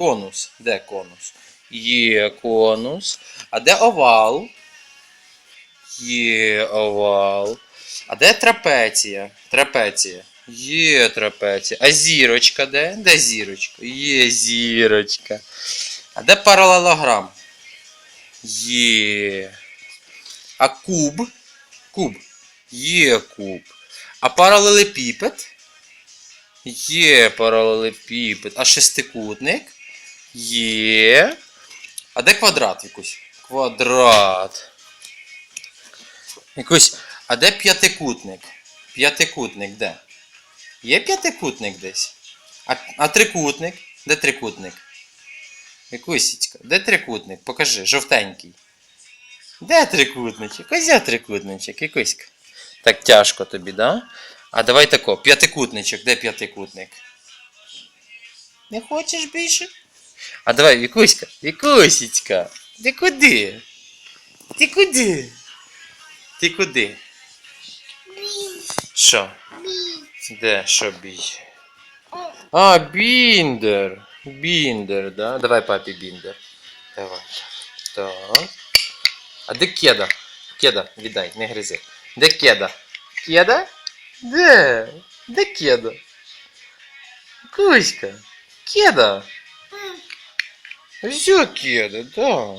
Конус. Де конус? Є конус. А де овал? Є овал. А де трапеція? Трапеція. Є трапеція. А зірочка де? Де зірочка? Є зірочка. А де паралелограм? Є. А куб? Куб. Є куб. А паралелепіпед? Є паралелепіпед. А шестикутник? Є. А де квадрат якийсь? Квадрат. Якийсь. А де п'ятикутник? П'ятикутник де? Є п'ятикутник десь? А, а трикутник? Де трикутник? Якусічка, де трикутник? Покажи, жовтенький. Де трикутничок? Ось я трикутничок, якуська. Так тяжко тобі, да? А давай тако, п'ятикутничок, де п'ятикутник? Не хочеш більше? А давай, Вікуська, Вікусічка, ти куди? Ти куди? Ти куди? Що? Де, що бій? А, біндер. Біндер, да? Давай папі біндер. Давай. Так. А де кеда? Кеда, віддай, не гризи. Де кеда? Кеда? Де? Де кеда? Кузька, кеда. Все кеда, да.